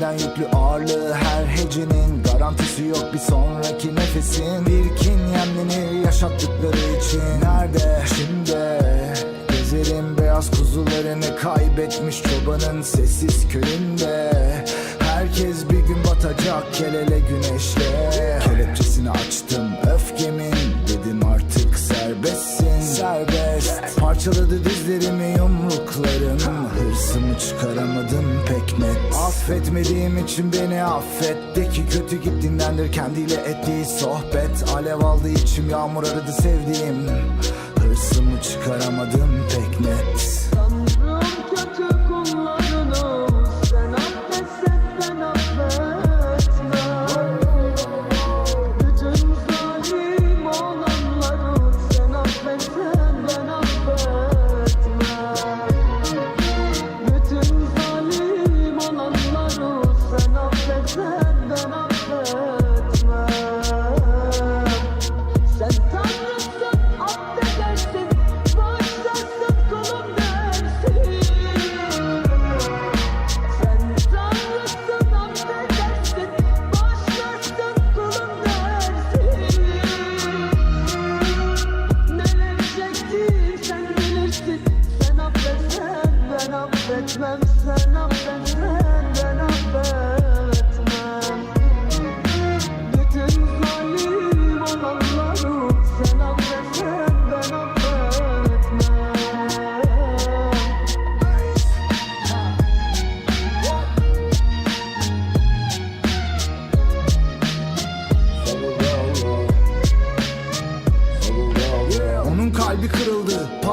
Normalinden yüklü ağırlığı her hecenin Garantisi yok bir sonraki nefesin. Birkin yemlenir yaşattıkları için. Nerede? Şimdi. Gezerim beyaz kuzularını kaybetmiş çobanın sessiz köyünde. Herkes bir gün batacak el ele güneşle. Kelepçesini açtım öfkemin Dedim artık serbestsin. Serbest. Parçaladı Affetmediğim için beni affet De ki kötü gittiğindendir kendiyle ettiği sohbet. Alev aldı içim yağmur aradı sevdiğim. Hırsımı çıkaramadım pek net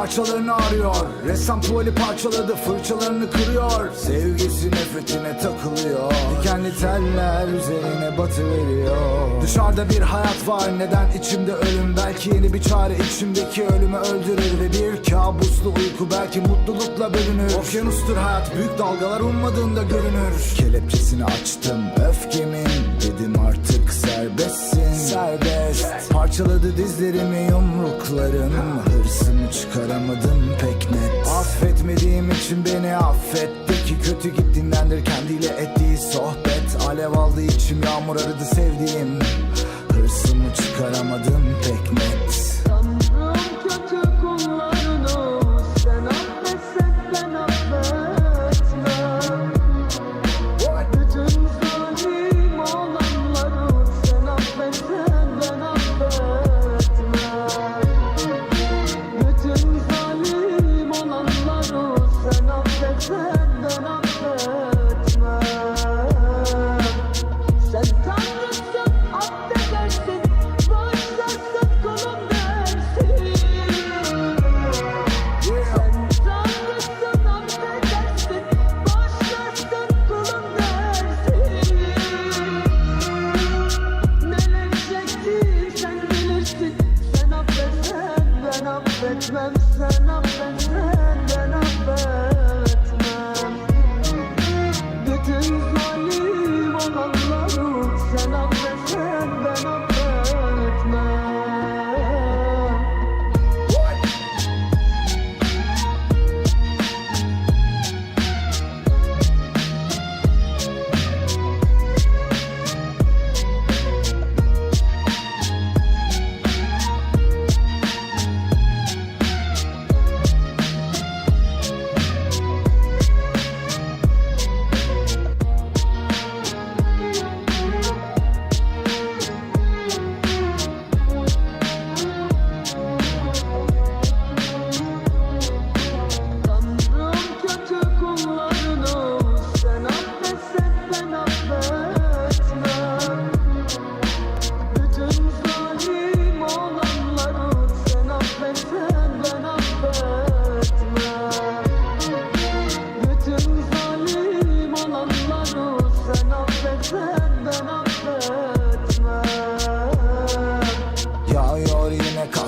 parçalarını arıyor. Ressam tuvali parçaladı, fırçalarını kırıyor. Sevgisi nefretine takılıyor Teller üzerine batı veriyor. Dışarıda bir hayat var, neden içimde ölüm? Belki yeni bir çare içimdeki ölümü öldürür Ve bir kabuslu uyku belki mutlulukla bölünür. Okyanustur hayat, büyük dalgalar ummadığında görünür. Kelepçesini açtım, öfkemin Dedim artık serbestsin. Serbest. Parçaladı dizlerimi yumrukların Hırsımı çıkaramadım pek net. Affetmediğim için beni affetti ki kötü gittiğindendir kendiyle ettiği sohbet. Alev aldı içim yağmur aradı sevdiğim. Hırsımı çıkaramadım pek net affetmem Sen affetsen ben affetmem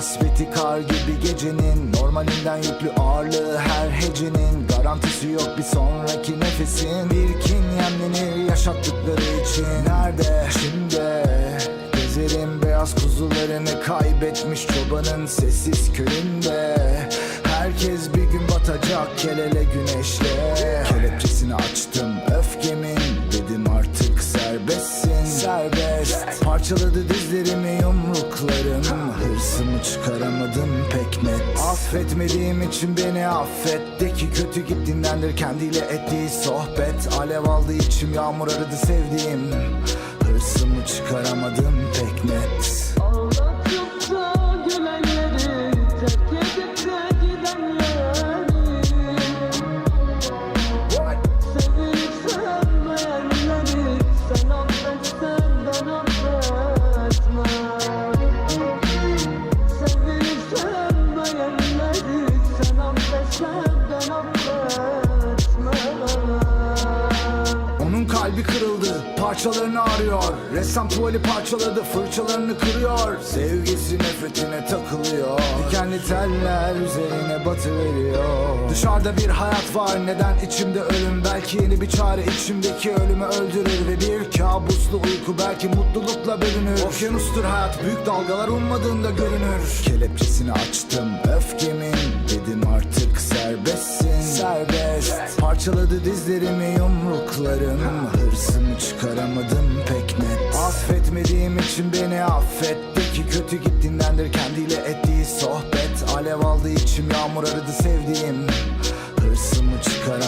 kasveti kar gibi gecenin Normalinden yüklü ağırlığı her hecenin. Garantisi yok bir sonraki nefesin. Bir kin yemlenir yaşattıkları için. Nerede? Şimdi. Gezerim beyaz kuzularını kaybetmiş çobanın sessiz köyünde. Herkes bir gün batacak kelele güneşle. Kelepçesini açtım öfkemin Dedim artık serbestsin. Serbest. Parçaladı dizlerimi yumruklarım. Sırtımı çıkaramadım pek net. Affetmediğim için beni affet. De ki kötü git dinlendir kendiyle ettiği sohbet. Alev aldı içim yağmur aradı sevdiğim. Kalbi kırıldı Parçalarını arıyor Ressam tuvali parçaladı Fırçalarını kırıyor. Sevgisi nefretine takılıyor. Dikenli teller üzerine batı veriyor Dışarıda bir hayat var Neden içimde ölüm? Belki yeni bir çare içimdeki ölümü öldürür. Ve bir kabuslu uyku belki mutlulukla bölünür. Okyanustur hayat büyük dalgalar ummadığında görünür. Kelepçesini açtım öfkemin Dedim artık serbestsin. Serbest. Parçaladı dizlerimi yumruklarım Hırsımı çıkaramadım pek net. Affetmediğim için beni affet. De ki kötü gittiğindendir kendiyle ettiği sohbet. Alev aldı içim yağmur aradı sevdiğim. Hırsımı net